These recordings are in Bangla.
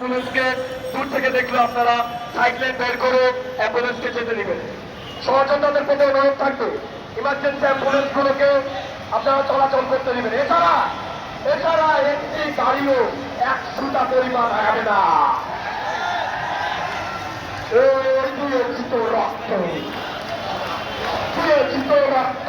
অ্যাম্বুলেন্সকে দূর থেকে দেখলে আপনারা সাইক্লেন বের করে অ্যাম্বুলেন্সকে যেতে দিবেন। সচেতনতার প্রতি অনুরোধ থাকবে ইমার্জেন্সি অ্যাম্বুলেন্সগুলোকে আপনারা চলাচল করতে দিবেন। এছাড়া এছাড়া একটি গাড়িও এক সুতা পরিমাণ হবে না। রক্ত রক্ত।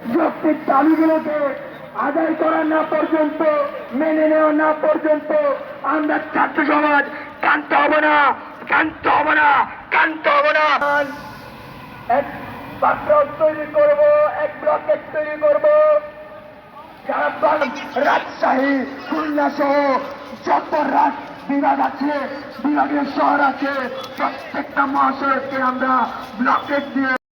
যৌক্তিক দাবিগুলোকে আদায় করা না পর্যন্ত, মেনে নেওয়া না পর্যন্ত আমরা ছাত্র সমাজ কান্ত হব না কান্ত হব না কান্ত হব না। এক পাত্র তৈরি করব, এক ব্লকেট তৈরি করব। যারা রাজশাহী খুলনা সহ যত রাত বিভাগ আছে বিভাগের শহর আছে। প্রত্যেকটা মহাসড়ককে আমরা ব্লকেট দিয়ে